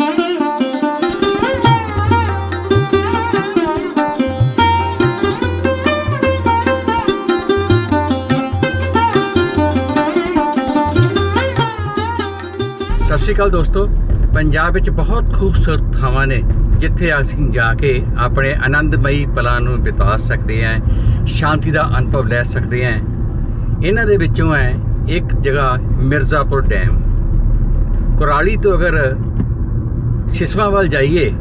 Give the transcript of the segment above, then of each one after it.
ਸਤਿ ਸ਼੍ਰੀ ਅਕਾਲ ਦੋਸਤੋ। ਪੰਜਾਬ ਵਿੱਚ ਬਹੁਤ ਖੂਬਸੂਰਤ ਥਾਵਾਂ ਨੇ, ਜਿੱਥੇ ਅਸੀਂ ਜਾ ਕੇ ਆਪਣੇ ਆਨੰਦਮਈ ਪਲਾਂ ਨੂੰ ਬਿਤਾ ਸਕਦੇ ਹਾਂ, ਸ਼ਾਂਤੀ ਦਾ ਅਨੁਭਵ ਲੈ ਸਕਦੇ ਹਾਂ। ਇਹਨਾਂ ਦੇ ਵਿੱਚੋਂ ਹੈ ਇੱਕ ਜਗ੍ਹਾ ਮਿਰਜ਼ਾਪੁਰ ਡੈਮ। ਕੁਰਾਲੀ ਤੋਂ ਅਗਰ ਸਿਸਮਾ ਵੱਲ ਜਾਈਏ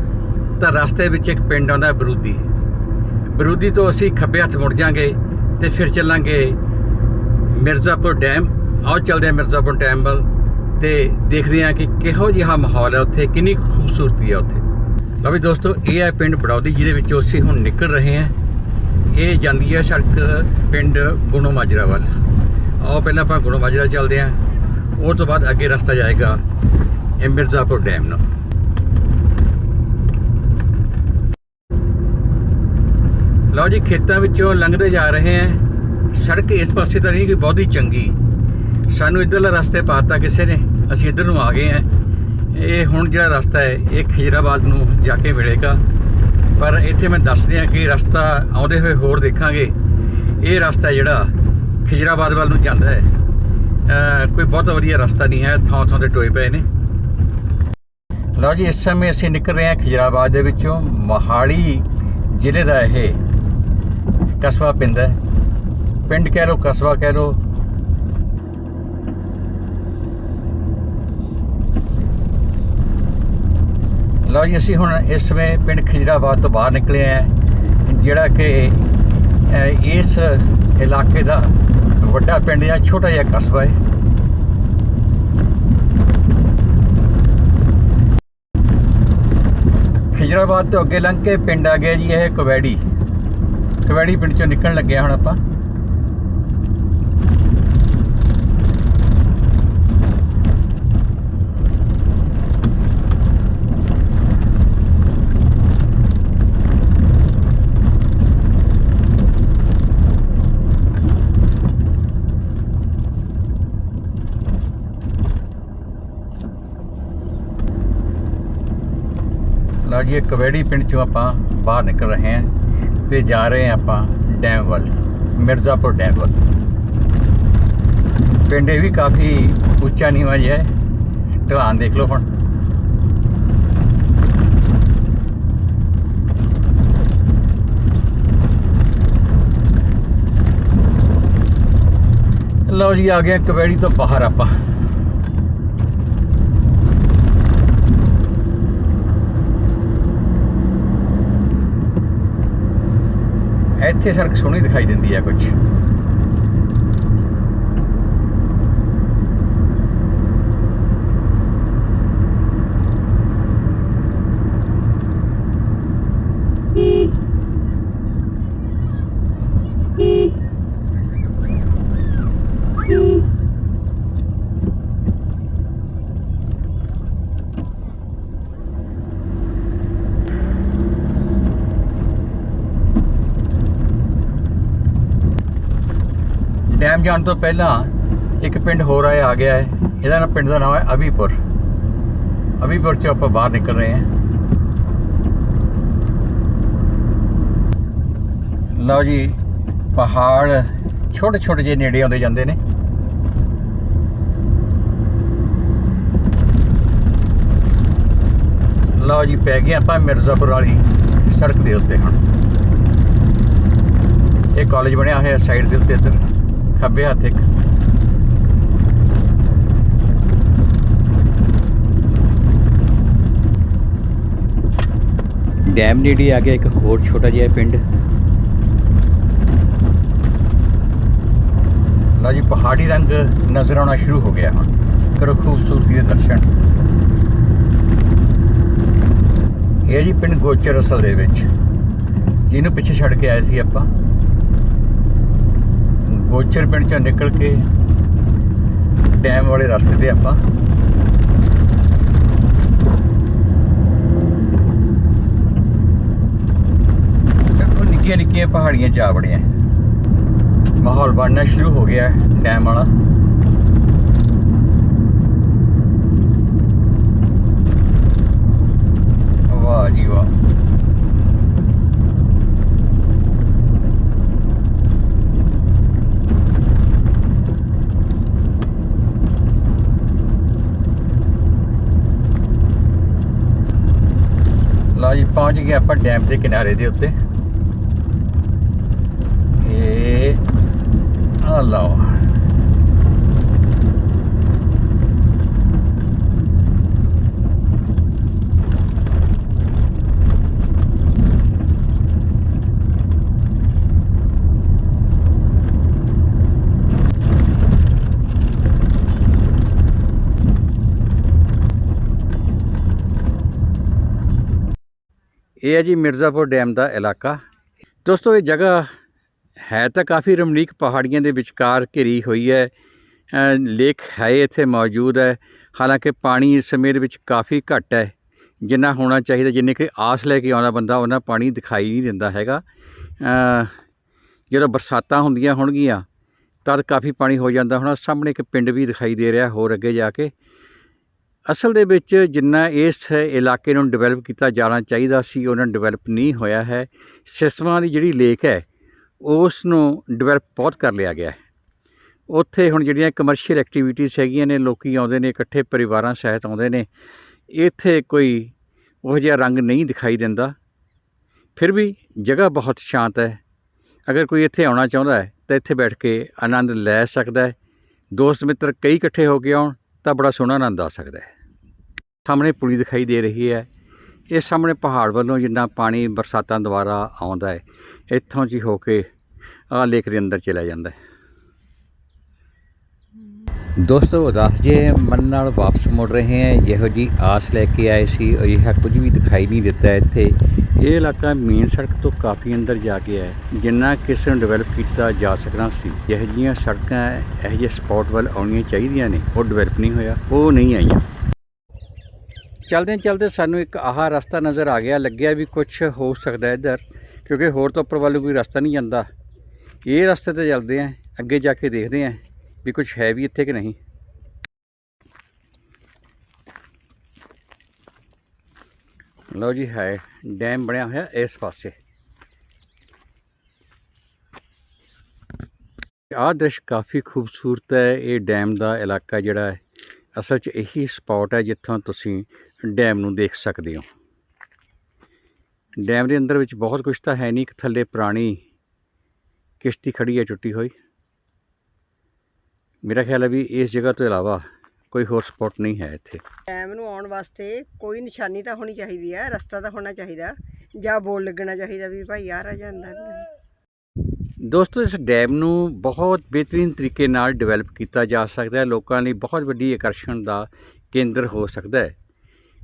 ਤਾਂ ਰਸਤੇ ਵਿੱਚ ਇੱਕ ਪਿੰਡ ਆਉਂਦਾ ਬਰੂਦੀ। ਬਰੂਦੀ ਤੋਂ ਅਸੀਂ ਖੱਬੇ ਹੱਥ ਮੁੜ ਜਾਾਂਗੇ ਤੇ ਫਿਰ ਚੱਲਾਂਗੇ ਮਿਰਜ਼ਾਪੁਰ ਡੈਮ। ਆਓ ਚੱਲਦੇ ਹਾਂ ਮਿਰਜ਼ਾਪੁਰ ਡੈਮ ਵੱਲ ਤੇ ਦੇਖਦੇ ਹਾਂ ਕਿ ਕਿਹੋ ਜਿਹਾ ਮਾਹੌਲ ਹੈ ਉੱਥੇ, ਕਿੰਨੀ ਖੂਬਸੂਰਤੀ ਹੈ ਉੱਥੇ। ਲਓ ਵੀ ਦੋਸਤੋ, ਇਹ ਹੈ ਪਿੰਡ ਬੜੌਦੀ, ਜਿਹਦੇ ਵਿੱਚੋਂ ਅਸੀਂ ਹੁਣ ਨਿਕਲ ਰਹੇ ਹਾਂ। ਇਹ ਜਾਂਦੀ ਹੈ ਸੜਕ ਪਿੰਡ ਗੁਣੋ ਮਾਜਰਾ ਵੱਲ। ਆਓ ਪਹਿਲਾਂ ਆਪਾਂ ਗੁਣੋ ਮਾਜਰਾ ਚੱਲਦੇ ਹਾਂ। ਉਹ ਤੋਂ ਬਾਅਦ ਅੱਗੇ ਰਸਤਾ ਜਾਏਗਾ ਇਹ ਮਿਰਜ਼ਾਪੁਰ ਡੈਮ ਨੂੰ। ਲਓ ਜੀ, ਖੇਤਾਂ ਵਿੱਚੋਂ ਲੰਘਦੇ ਜਾ ਰਹੇ ਹਾਂ। ਸੜਕ ਇਸ ਪਾਸੇ ਤਾਂ ਨਹੀਂ ਕਿ ਬਹੁਤੀ ਚੰਗੀ। ਸਾਨੂੰ ਇਧਰਲਾ ਰਸਤੇ ਪਾਤਾ ਕਿਸੇ ਨੇ। ਅਸੀਂ ਇਧਰ ਨੂੰ ਆ ਗਏ ਹਾਂ। ਇਹ ਹੁਣ ਜਿਹੜਾ ਰਸਤਾ ਹੈ, ਇਹ ਖਿਜਰਾਬਾਦ ਨੂੰ ਜਾ ਕੇ ਮਿਲੇਗਾ। ਪਰ ਇੱਥੇ ਮੈਂ ਦੱਸ ਦਿਆਂ ਕਿ ਰਸਤਾ ਆਉਂਦੇ ਹੋਏ ਹੋਰ ਦੇਖਾਂਗੇ। ਇਹ ਰਸਤਾ ਜਿਹੜਾ ਖਿਜਰਾਬਾਦ ਵੱਲ ਨੂੰ ਜਾਂਦਾ ਹੈ। ਕੋਈ ਬਹੁਤ ਵਧੀਆ ਰਸਤਾ ਨਹੀਂ ਹੈ। ਥਾਂ ਥਾਂ ਤੇ ਟੋਏ ਪਏ ਨੇ। ਲਓ ਜੀ, ਇਸ ਸਮੇਂ ਅਸੀਂ ਨਿਕਲ ਰਹੇ ਹਾਂ ਖਿਜਰਾਬਾਦ ਦੇ ਵਿੱਚੋਂ ਮੋਹਾਲੀ ਜ਼ਿਲ੍ਹੇ ਦਾ ਇਹ ਕਸਬਾ ਪੈਂਦਾ ਪਿੰਡ ਕਹਿ ਲਓ, ਕਸਬਾ ਕਹਿ ਲਓ। ਲਓ ਜੀ, ਅਸੀਂ ਹੁਣ ਇਸ ਸਮੇਂ ਪਿੰਡ ਖਿਜਰਾਬਾਦ ਤੋਂ ਬਾਹਰ ਨਿਕਲੇ ਆ ਜਿਹੜਾ ਕਿ ਇਸ ਇਲਾਕੇ ਦਾ ਵੱਡਾ ਪਿੰਡ ਜਾਂ ਛੋਟਾ ਜਿਹਾ ਕਸਬਾ ਹੈ। ਖਿਜਰਾਬਾਦ ਤੋਂ ਅੱਗੇ ਲੰਘ ਕੇ ਪਿੰਡ ਆ ਗਿਆ ਜੀ, ਇਹ ਕਵੈੜੀ। ਕਵੈੜੀ ਪਿੰਡ ਚੋਂ ਨਿਕਲਣ ਲੱਗੇ ਹੁਣ ਆਪਾਂ। ਲਓ ਜੀ, ਇਹ ਪਿੰਡ ਚੋਂ ਆਪਾਂ ਬਾਹਰ ਨਿਕਲ ਰਹੇ ਹਾਂ। ਤੇ ਜਾ ਰਹੇ ਹਾਂ ਆਪਾਂ ਡੈਮ ਵੱਲ, ਮਿਰਜ਼ਾਪੁਰ ਡੈਮ ਵੱਲ। ਪਿੰਡ ਇਹ ਵੀ ਕਾਫੀ ਉੱਚਾ ਨੀਵਾਂ ਜਿਹਾ ਹੈ। ਢਲਾਨ ਦੇਖ ਲਓ ਹੁਣ। ਲਓ ਜੀ, ਆ ਗਏ ਕਬੈੜੀ ਤੋਂ ਬਾਹਰ ਆਪਾਂ। ਇੱਥੇ ਸੜਕ ਸੋਹਣੀ ਦਿਖਾਈ ਦਿੰਦੀ ਹੈ ਕੁਝ ਡੈਮ ਜਾਣ ਤੋਂ ਪਹਿਲਾਂ ਇੱਕ ਪਿੰਡ ਹੋਰ ਆਇਆ ਆ ਗਿਆ ਹੈ। ਇਹਦਾ ਨਾਮ ਪਿੰਡ ਦਾ ਨਾਮ ਹੈ ਅਭੀਪੁਰ। ਅਭੀਪੁਰ 'ਚੋਂ ਆਪਾਂ ਬਾਹਰ ਨਿਕਲ ਰਹੇ ਹਾਂ। ਲਓ ਜੀ, ਪਹਾੜ ਛੋਟੇ ਛੋਟੇ ਜਿਹੇ ਨੇੜੇ ਆਉਂਦੇ ਜਾਂਦੇ ਨੇ। ਲਓ ਜੀ, ਪੈ ਗਏ ਆਪਾਂ ਮਿਰਜ਼ਾਪੁਰ ਵਾਲੀ ਸੜਕ ਦੇ ਉੱਤੇ ਹੁਣ। ਇਹ ਕਾਲਜ ਬਣਿਆ ਹੋਇਆ ਸਾਈਡ ਦੇ ਉੱਤੇ ਇੱਧਰ। ਖੱਬੇ ਹੱਥ ਇੱਕ। ਡੈਮ ਨੇੜੇ ਆ ਗਿਆ ਇੱਕ ਹੋਰ ਛੋਟਾ ਜਿਹਾ ਪਿੰਡ। ਲਓ ਜੀ ਪਹਾੜੀ ਰੰਗ ਨਜ਼ਰ ਆਉਣਾ ਸ਼ੁਰੂ ਹੋ ਗਿਆ ਹੁਣ। ਕਰੋ ਖੂਬਸੂਰਤੀ ਦੇ ਦਰਸ਼ਨ। ਇਹ ਜੀ ਪਿੰਡ ਗੋਚਰ ਅਸਲ ਦੇ ਵਿੱਚ। ਜਿਹਨੂੰ ਪਿੱਛੇ ਛੱਡ ਕੇ ਆਏ ਸੀ ਆਪਾਂ। ਗੋਚਰ ਪਿੰਡ ਚੋਂ ਨਿਕਲ ਕੇ ਡੈਮ ਵਾਲੇ ਰਸਤੇ ਤੇ ਆਪਾਂ। ਦੇਖੋ, ਨਿੱਕੀਆਂ ਨਿੱਕੀਆਂ ਪਹਾੜੀਆਂ ਚ ਆ ਬੜੀਆਂ ਮਾਹੌਲ ਬਣਨਾ ਸ਼ੁਰੂ ਹੋ ਗਿਆ ਡੈਮ ਵਾਲਾ। ਵਾਹ ਜੀ ਵਾਹ। ਪਹੁੰਚ ਗਏ ਆਪਾਂ ਡੈਮ ਦੇ ਕਿਨਾਰੇ ਦੇ ਉੱਤੇ। ਇਹ ਆ ਲਓ। ਇਹ ਹੈ ਜੀ ਮਿਰਜ਼ਾਪੁਰ ਡੈਮ ਦਾ ਇਲਾਕਾ। ਦੋਸਤੋ, ਇਹ ਜਗ੍ਹਾ ਹੈ ਤਾਂ ਕਾਫੀ ਰਮਣੀਕ ਪਹਾੜੀਆਂ ਦੇ ਵਿਚਕਾਰ ਘਿਰੀ ਹੋਈ ਹੈ। ਲੇਕ ਹੈ ਇੱਥੇ ਮੌਜੂਦ ਹੈ। ਹਾਲਾਂਕਿ ਪਾਣੀ ਇਸ ਸਮੇਂ ਦੇ ਵਿੱਚ ਕਾਫੀ ਘੱਟ ਹੈ। ਜਿੰਨਾ ਹੋਣਾ ਚਾਹੀਦਾ, ਜਿੰਨੇ ਕਿ ਆਸ ਲੈ ਕੇ ਆਉਂਦਾ ਬੰਦਾ, ਉਹਨਾਂ ਪਾਣੀ ਦਿਖਾਈ ਨਹੀਂ ਦਿੰਦਾ ਹੈਗਾ। ਜਦੋਂ ਬਰਸਾਤਾਂ ਹੁੰਦੀਆਂ ਹੋਣਗੀਆਂ, ਤਦ ਕਾਫੀ ਪਾਣੀ ਹੋ ਜਾਂਦਾ ਹੋਣਾ। ਸਾਹਮਣੇ ਇੱਕ ਪਿੰਡ ਵੀ ਦਿਖਾਈ ਦੇ ਰਿਹਾ, ਹੋਰ ਅੱਗੇ ਜਾ ਕੇ। ਅਸਲ ਦੇ ਵਿੱਚ ਜਿੰਨਾ ਇਸ ਇਲਾਕੇ ਨੂੰ ਡਿਵੈਲਪ ਕੀਤਾ ਜਾਣਾ ਚਾਹੀਦਾ ਸੀ, ਉਹਨਾਂ ਡਿਵੈਲਪ ਨਹੀਂ ਹੋਇਆ ਹੈ। ਸਿਸਮਾਂ ਦੀ ਜਿਹੜੀ ਲੇਕ ਹੈ ਉਸ ਨੂੰ ਡਿਵੈਲਪ ਬਹੁਤ ਕਰ ਲਿਆ ਗਿਆ ਹੈ। ਉੱਥੇ ਹੁਣ ਜਿਹੜੀਆਂ ਕਮਰਸ਼ੀਅਲ ਐਕਟੀਵਿਟੀਜ਼ ਹੈਗੀਆਂ ਨੇ, ਲੋਕੀ ਆਉਂਦੇ ਨੇ, ਇਕੱਠੇ ਪਰਿਵਾਰਾਂ ਸਹਿਤ ਆਉਂਦੇ ਨੇ, ਇੱਥੇ ਕੋਈ ਉਹ ਜਿਹਾ ਰੰਗ ਨਹੀਂ ਦਿਖਾਈ ਦਿੰਦਾ। ਫਿਰ ਵੀ ਜਗ੍ਹਾ ਬਹੁਤ ਸ਼ਾਂਤ ਹੈ। ਅਗਰ ਕੋਈ ਇੱਥੇ ਆਉਣਾ ਚਾਹੁੰਦਾ ਹੈ, ਤਾਂ ਇੱਥੇ ਬੈਠ ਕੇ ਆਨੰਦ ਲੈ ਸਕਦਾ ਹੈ। ਦੋਸਤ ਮਿੱਤਰ ਕਈ ਇਕੱਠੇ ਹੋ ਕੇ ਆਉਣ ਤਾਂ ਬੜਾ ਸੋਹਣਾ ਆਨੰਦ ਆ ਸਕਦਾ ਹੈ। ਸਾਹਮਣੇ ਪੁਲੀ ਦਿਖਾਈ ਦੇ ਰਹੀ ਹੈ। ਇਹ ਸਾਹਮਣੇ ਪਹਾੜ ਵੱਲੋਂ ਜਿੰਨਾ ਪਾਣੀ ਬਰਸਾਤਾਂ ਦੁਆਰਾ ਆਉਂਦਾ ਹੈ, ਇੱਥੋਂ ਜੀ ਹੋ ਕੇ ਆ ਲੇਕ ਦੇ ਅੰਦਰ ਚਲਾ ਜਾਂਦਾ ਹੈ। ਦੋਸਤੋ ਉਦਾਸ ਜੇ ਮਨ ਨਾਲ ਵਾਪਸ ਮੁੜ ਰਹੇ ਹਾਂ, ਜਿਹੋ ਜੀ ਆਸ ਲੈ ਕੇ ਆਏ ਸੀ, ਅਜਿਹਾ ਕੁਝ ਵੀ ਦਿਖਾਈ ਨਹੀਂ ਦਿੱਤਾ ਇੱਥੇ। ਇਹ ਇਲਾਕਾ ਮੇਨ ਸੜਕ ਤੋਂ ਕਾਫੀ ਅੰਦਰ ਜਾ ਕੇ ਹੈ, ਜਿੰਨਾ ਕਿਸੇ ਨੂੰ ਡਿਵੈਲਪ ਕੀਤਾ ਜਾ ਸਕਣਾ ਸੀ। ਜਿਹੋ ਜਿਹੀਆਂ ਸੜਕਾਂ ਇਹੋ ਜਿਹੇ ਸਪੌਟ ਵੱਲ ਆਉਣੀਆਂ ਚਾਹੀਦੀਆਂ ਨੇ, ਉਹ ਡਿਵੈਲਪ ਨਹੀਂ ਹੋਇਆ, ਉਹ ਨਹੀਂ ਆਈਆਂ। ਚਲਦੇ ਚਲਦੇ ਸਾਨੂੰ ਇੱਕ ਆਹ ਰਸਤਾ ਨਜ਼ਰ ਆ ਗਿਆ, ਲੱਗਿਆ ਵੀ ਕੁਝ ਹੋ ਸਕਦਾ ਇੱਧਰ, ਕਿਉਂਕਿ ਹੋਰ ਤੋਂ ਉੱਪਰ ਵੱਲ ਕੋਈ ਰਸਤਾ ਨਹੀਂ ਜਾਂਦਾ। ਇਹ ਰਸਤੇ ਤੇ ਚੱਲਦੇ ਆਂ, ਅੱਗੇ ਜਾ ਕੇ ਦੇਖਦੇ ਆਂ ਵੀ ਕੁਝ ਹੈ ਵੀ ਇੱਥੇ ਕਿ ਨਹੀਂ। ਲਓ ਜੀ, ਹੈ, ਡੈਮ ਬਣਿਆ ਹੋਇਆ ਇਸ ਪਾਸੇ। ਆਹ ਦ੍ਰਿਸ਼ ਕਾਫੀ ਖੂਬਸੂਰਤ ਹੈ, ਇਹ ਡੈਮ ਦਾ ਇਲਾਕਾ ਜਿਹੜਾ ਹੈ। ਅਸਲ 'ਚ ਇਹੀ ਸਪੌਟ ਹੈ ਜਿੱਥੋਂ ਤੁਸੀਂ ਡੈਮ ਨੂੰ ਦੇਖ ਸਕਦੇ ਹੋ। ਡੈਮ ਦੇ ਅੰਦਰ ਵਿੱਚ ਬਹੁਤ ਕੁਝ ਤਾਂ ਹੈ ਨਹੀਂ, ਇੱਕ ਥੱਲੇ ਪੁਰਾਣੀ ਕਿਸ਼ਤੀ ਖੜੀ ਹੈ, ਟੁੱਟੀ ਹੋਈ। ਮੇਰਾ ਖਿਆਲ ਹੈ ਵੀ ਇਸ ਜਗ੍ਹਾ ਤੋਂ ਇਲਾਵਾ ਕੋਈ ਹੋਰ ਸਪੌਟ ਨਹੀਂ ਹੈ ਇੱਥੇ। ਡੈਮ ਨੂੰ ਆਉਣ ਵਾਸਤੇ ਕੋਈ ਨਿਸ਼ਾਨੀ ਤਾਂ ਹੋਣੀ ਚਾਹੀਦੀ ਹੈ ਰਸਤਾ ਤਾਂ ਹੋਣਾ ਚਾਹੀਦਾ ਜਾਂ ਬੋਰਡ ਲੱਗਣਾ ਚਾਹੀਦਾ ਵੀ ਭਾਈ ਆ ਆ ਜਾਂਦਾ ਦੋਸਤੋ ਇਸ ਡੈਮ ਨੂੰ ਬਹੁਤ ਬਿਹਤਰੀਨ ਤਰੀਕੇ ਨਾਲ ਡਿਵੈਲਪ ਕੀਤਾ ਜਾ ਸਕਦਾ ਹੈ। ਲੋਕਾਂ ਲਈ ਬਹੁਤ ਵੱਡੀ ਆਕਰਸ਼ਣ ਦਾ ਕੇਂਦਰ ਹੋ ਸਕਦਾ ਹੈ।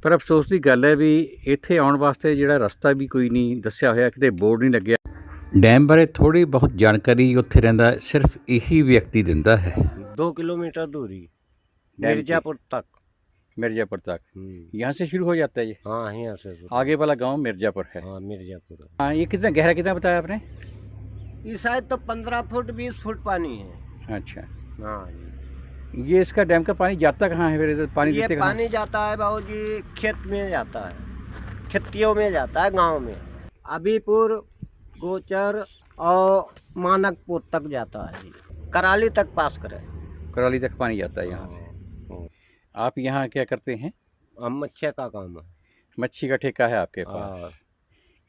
ਪਰ ਅਫਸੋਸ ਦੀ ਗੱਲ ਹੈ ਵੀ ਇੱਥੇ ਆਉਣ ਵਾਸਤੇ ਜਿਹੜਾ ਰਸਤਾ ਵੀ ਕੋਈ ਨਹੀਂ ਦੱਸਿਆ ਹੋਇਆ ਕਿਤੇ ਬੋਰਡ ਨਹੀਂ ਲੱਗਿਆ। ਡੈਮ ਬਾਰੇ ਥੋੜੀ ਬਹੁਤ ਜਾਣਕਾਰੀ ਉੱਥੇ ਰਹਿੰਦਾ ਸਿਰਫ ਇਹੀ ਵਿਅਕਤੀ ਦਿੰਦਾ ਹੈ। 2 ਕਿਲੋਮੀਟਰ ਦੂਰੀ। मिर्जापुर तक। मिर्जापुर तक। हम्म, यहाँ से शुरू हो जाता है ये? हाँ यहाँ से आगे वाला गाँव मिर्जापुर है। हाँ मिर्जापुर हाँ। ये कितना गहरा कितना बताया आपने? इस साइड तो पंद्रह फुट बीस फुट पानी है। अच्छा। हाँ। जी ये इसका डैम का पानी जाता कहाँ है फिर? पानी ये पानी जाता है बाबू जी खेत में जाता है। खेतियों में जाता है गाँव में। अबीपुर गोचर और मानकपुर तक जाता है। कराली तक पास करे। कराली तक पानी जाता है यहाँ से। हाँ, आप यहाँ क्या करते हैं? हम मच्छे का काम है। मच्छी का ठेका है आपके पास? हाँ,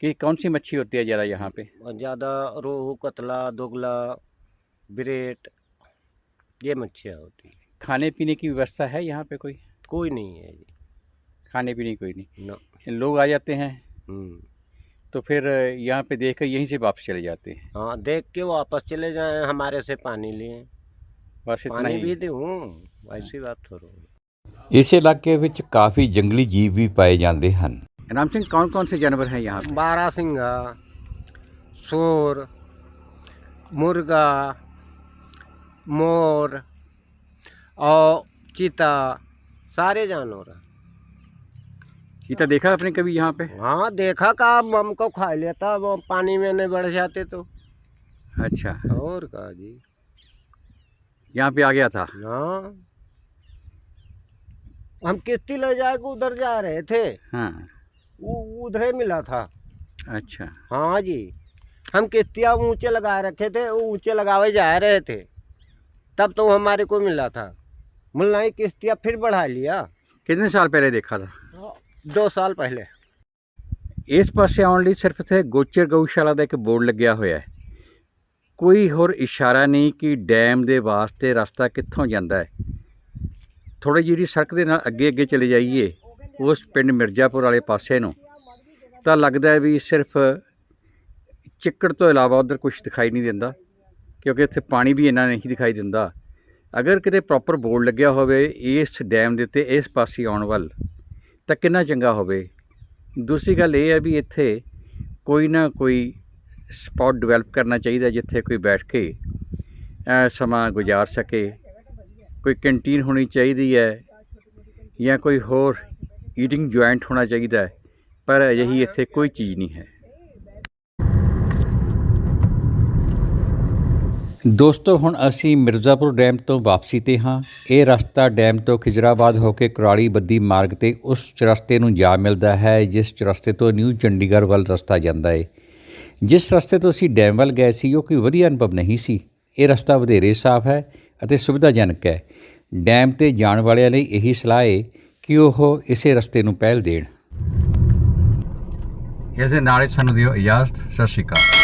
कि कौन सी मच्छी होती है ज़्यादा यहाँ पे? ज़्यादा रोहू कतला दोगला ब्रेट ये मच्छियाँ होती है। खाने पीने की व्यवस्था है यहाँ पे कोई? कोई नहीं है जी। खाने पीने कोई नहीं। लोग आ जाते हैं। हम्म। तो फिर यहाँ पे देख कर यहीं से वापस चले जाते हैं। हाँ देख के वापस चले जाएँ हमारे से पानी लिए बस इतना पानी भी दूँ? ऐसी बात थोड़ो इस इलाके काफ़ी जंगली जीव भी पाए जाते हैं राम सिंह कौन कौन से जानवर हैं यहाँ बारा सिंह सोर मुर्गा मोर और चीता सारे जानवर चीता देखा आपने कभी यहाँ पे? हाँ देखा का मम को खा लेता वो पानी में नहीं बढ़ जाते तो। अच्छा। और कहा जी? यहाँ पे आ गया था? हाँ। हम किश्ती ले जाके उधर जा रहे थे हाँ उ- उधर ही मिला था अच्छा हाँ जी हम किश्तियाँ ऊंचे लगा रखे थे वो ऊंचे लगावे जा रहे थे तब तो हमारे को मिला था मुल्ला ही किश्तियाँ फिर बढ़ा लिया कितने साल पहले देखा था दो साल पहले ਇਸ ਪਾਸੇ ਆਉਣ ਲਈ ਸਿਰਫ ਇੱਥੇ ਗੋਚਰ ਗਊਸ਼ਾਲਾ ਦਾ ਇੱਕ ਬੋਰਡ ਲੱਗਿਆ ਹੋਇਆ ਹੈ ਕੋਈ ਹੋਰ ਇਸ਼ਾਰਾ ਨਹੀਂ ਕਿ ਡੈਮ ਦੇ ਵਾਸਤੇ ਰਸਤਾ ਕਿੱਥੋਂ ਜਾਂਦਾ ਹੈ ਥੋੜੀ ਜਿਹੀ ਸੜਕ ਦੇ ਨਾਲ ਅੱਗੇ ਅੱਗੇ ਚਲੇ ਜਾਈਏ, ਉਸ ਪਿੰਡ ਮਿਰਜ਼ਾਪੁਰ ਵਾਲੇ ਪਾਸੇ ਨੂੰ, ਤਾਂ ਲੱਗਦਾ ਹੈ ਵੀ ਸਿਰਫ ਚਿੱਕੜ ਤੋਂ ਇਲਾਵਾ ਉਧਰ ਕੁਝ ਦਿਖਾਈ ਨਹੀਂ ਦਿੰਦਾ, ਕਿਉਂਕਿ ਇੱਥੇ ਪਾਣੀ ਵੀ ਇੰਨਾ ਨਹੀਂ ਦਿਖਾਈ ਦਿੰਦਾ। ਅਗਰ ਕਿਤੇ ਪ੍ਰੋਪਰ ਬੋਰਡ ਲੱਗਿਆ ਹੋਵੇ ਇਸ ਡੈਮ ਦੇ ਉੱਤੇ, ਇਸ ਪਾਸੇ ਆਉਣ ਵੱਲ, ਤਾਂ ਕਿੰਨਾ ਚੰਗਾ ਹੋਵੇ। ਦੂਸਰੀ ਗੱਲ ਇਹ ਹੈ ਵੀ ਇੱਥੇ ਕੋਈ ਨਾ ਕੋਈ ਸਪੌਟ ਡਿਵੈਲਪ ਕਰਨਾ ਚਾਹੀਦਾ, ਜਿੱਥੇ ਕੋਈ ਬੈਠ ਕੇ ਸਮਾਂ ਗੁਜ਼ਾਰ ਸਕੇ। ਕੋਈ ਕੰਟੀਨ ਹੋਣੀ ਚਾਹੀਦੀ ਹੈ ਜਾਂ ਕੋਈ ਹੋਰ ਈਟਿੰਗ ਜੁਆਇੰਟ ਹੋਣਾ ਚਾਹੀਦਾ ਹੈ, ਪਰ ਅਜਿਹੀ ਇੱਥੇ ਕੋਈ ਚੀਜ਼ ਨਹੀਂ ਹੈ। ਦੋਸਤੋ, ਹੁਣ ਅਸੀਂ ਮਿਰਜ਼ਾਪੁਰ ਡੈਮ ਤੋਂ ਵਾਪਸੀ ਤੇ ਹਾਂ। ਇਹ ਰਸਤਾ ਡੈਮ ਤੋਂ ਖਿਜਰਾਬਾਦ ਹੋ ਕੇ ਕੁਰਾਲੀ ਬੱਦੀ ਮਾਰਗ ਤੇ ਉਸ ਰਸਤੇ ਨੂੰ ਜਾ ਮਿਲਦਾ ਹੈ, ਜਿਸ ਰਸਤੇ ਤੋਂ ਨਿਊ ਚੰਡੀਗੜ੍ਹ ਵੱਲ ਰਸਤਾ ਜਾਂਦਾ ਹੈ ਜਿਸ ਰਸਤੇ ਤੋਂ ਅਸੀਂ ਡੈਮ ਵੱਲ ਗਏ ਸੀ, ਉਹ ਕੋਈ ਵਧੀਆ ਅਨੁਭਵ ਨਹੀਂ ਸੀ। ਇਹ ਰਸਤਾ ਵਧੇਰੇ ਸਾਫ਼ ਹੈ ਅਤੇ ਸੁਵਿਧਾਜਨਕ ਹੈ। ਡੈਮ ਤੇ ਜਾਣ ਵਾਲਿਆਂ ਲਈ ਇਹੀ ਸਲਾਹ ਹੈ ਕਿ ਉਹ ਇਸੇ ਰਸਤੇ ਨੂੰ ਪਹਿਲ ਦੇਣ। ਇਸ ਦੇ ਨਾਲ ਹੀ ਸਾਨੂੰ ਦਿਓ ਇਜਾਜ਼ਤ। ਸਤਿ ਸ਼੍ਰੀ ਅਕਾਲ।